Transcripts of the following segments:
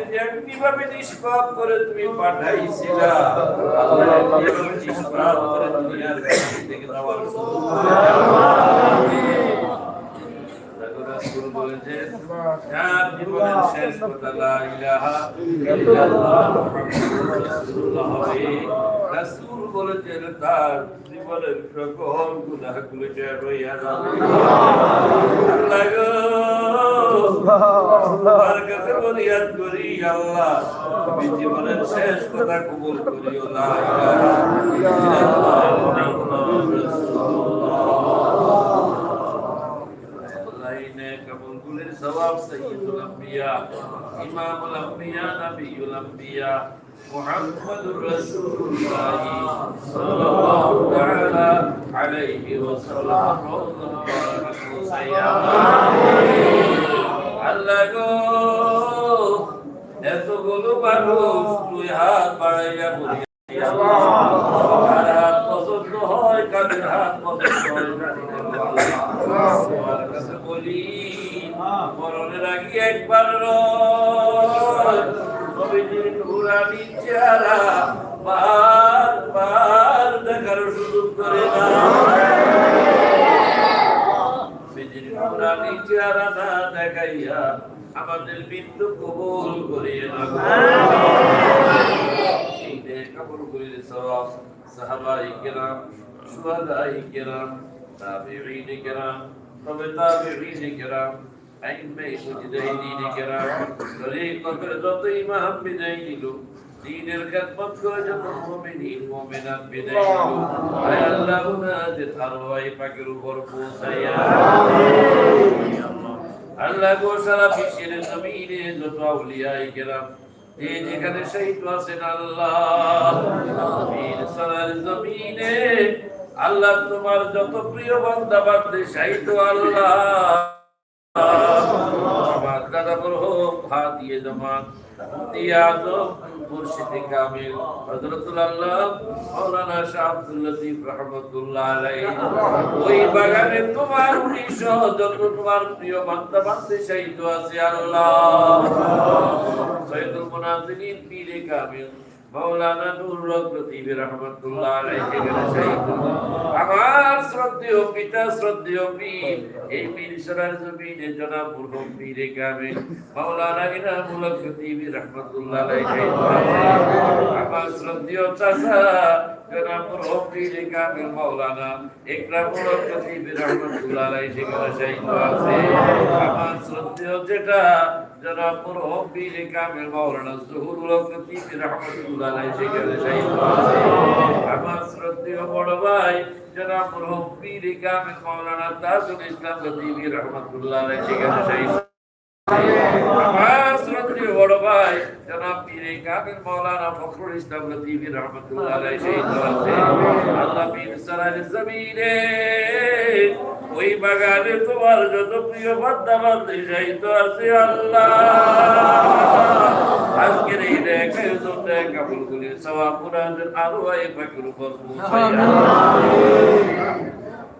দুনিয়াতে কীভাবে ভাবে নিষ্পাপ করে তুমি পাঠাইছিলা? আল্লাহ নিষ্পাপ করে দুনিয়ার থেকে নেওয়ার সুযোগ যার জীবনের শেষ কথা লা ইলাহা ইল্লাল্লাহ মুহাম্মাদুর রাসূলুল্লাহ হবে রাসূল বলেছেন তার জীবনের সকল গুনাহগুলো শেষ হইয়া যাবে আল্লাহ। গো কবুল করিও লা কবুলগুলির সওয়াব সাইয়্যিদুল আম্বিয়া, ইমামুল আম্বিয়া, নবিয়ুল আম্বিয়া, মুহাম্মাদুর রাসূলুল্লাহ সাল্লাল্লাহু তাআলা আলাইহি ওয়াসাল্লাম আল্লাহ গো, এতগুলো মানুষ তুই হাত বাড়াইয়া বলি কার হাত পছন্দ হয় কাদের হাত পছন্দ হয়। তোমার কাছে বলি মরণের আগে একবার নয়, নবীজির চেহারা বার বার দেখার সুযোগ করে না নবীজির চেহারা না দেখাইয়া আমাদের মৃত্যু কবুল করিয়ে না এই দেহ কবুল করিয়ে সওয়াব সাহাবাই কেরাম সুহাদাই কেরাম তাবিঈন কেরাম তবে তাবিঈন কেরাম আইম্মাই মুজতাহিদিন কেরাম তরিকতের যত ইমাম বিদায় নিল দিনের খেদমত করে যত মুমিনিন মুমিনাত বিদায় নিল আয় আল্লাহ উনাদের পাকের উপর পৌঁছাইয়া আল্লাহ গো সারা বিশ্বের জমিনে যত আউলিয়াই কেরাম যে যেখানে শহীদ আছেন আল্লাহ আল্লাহ, তোমার যত প্রিয় বান্দা বান্দে শহীদ আল্লাহ। মরহুম হাদিয়ে জামান আল্লাহ ওই বাগানে তোমার উনিশ তোমার প্রিয় শহীদ আছে আল্লাহ। মাওলানা নূর লতিফ রাহমাতুল্লাহ আলাইহি আমার শ্রদ্ধেয় পিতা, শ্রদ্ধেয় পীর, এই পীর সরার জমিনে জনাব মুরহুম পীরে কামিল মাওলানা ইনামুল লতিফ রাহমাতুল্লাহ আলাইহি আমার শ্রদ্ধেয় চাচা জনাব মুরহুম পীরে কামিল মাওলানা ইকরামুল লতিফ রাহমাতুল্লাহ আলাইহি আছে আমার শ্রদ্ধেয় যেটা জনাব মুরহুম পীরে কামিল মাওলানা জহুরুল লতিফ রাহমাতুল্লাহ আলাইহি সেখানে শহীদ আমার শ্রদ্ধেয় বড় ভাই জনাব মরহুম পীর কামিল মাওলানা তাজুল ইসলাম লতিফি রহমাতুল্লাহ আলাইহি সেখানে শহীদ আমার ভাই, জনাব পীর কামিল মাওলানা ফখরুল ইসলাম লতিফি রহমাতুল্লাহ আলাইহি শহীদ আছে আল্লাহ পীর সারার জমিনে, ওই বাগানে তোমার যত প্রিয় বান্দা বান্দী শহীদ আছে আল্লাহ। আজকের এই দেখে আরও এক বাকির উপর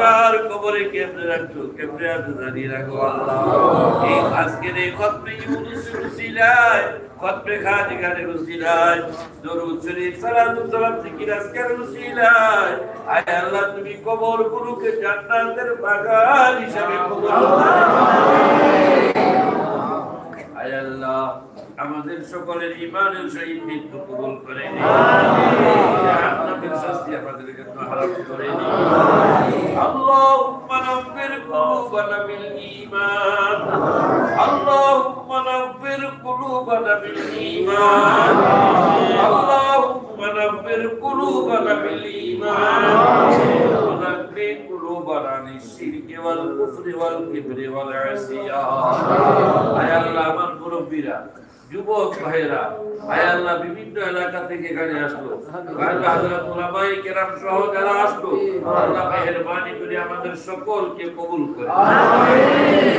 বাবার কবরে কেমনে রাখো আল্লাহ এই আজকের এই খতমে দরুদ শরীফ সালাম জিকির আজকের আয় আল্লাহ, তুমি কবর গুরুকে জান্নাতের বাগান হিসাবে কবুল করো আয় আল্লাহ আমাদের সকলের ইমানের সহিত মৃত্যু কবুল করে আপনাদের শাস্তি আমাদের জন্য হারাম করে আল্লাহ রব্বের কুলুবানা বিল ঈমান। আল্লাহ রব্বের কুলুবানা বিল ঈমান। আল্লাহ রব্বের কুলুবানা বিল ঈমান। عن الشرك والكفر والكبر والعصيان আয় আল্লাহ আমার মুরব্বীরা যুবক ভাইরা আয় আল্লাহ বিভিন্ন এলাকা থেকে এখানে আসলো আল্লাহ হযরত উলামায়ে কেরাম সহ যারা আসলো আল্লাহ মেহেরবানি করে আমাদের সকলকে কবুল করে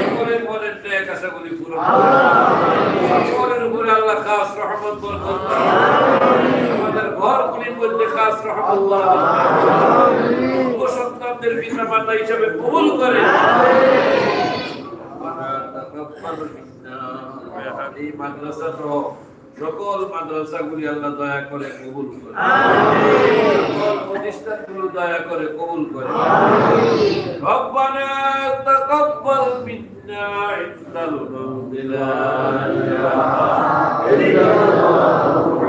সকলের মনের ন্যাক আশাগুলি পূরণ করে সকলের উপরে আল্লাহ খাস রহমত বরকত দান। আমাদের ঘরগুলির মধ্যে খাস রহমত বরকত দান। পিতা মাতা হিসাবে কবুল করে। এই মাদ্রাসা সহ সকল মাদ্রাসাগুলি আল্লাহ দয়া করে কবুল করে। সকল প্রতিষ্ঠানগুলো দয়া করে কবুল করে। ইল্লাল্লাহ।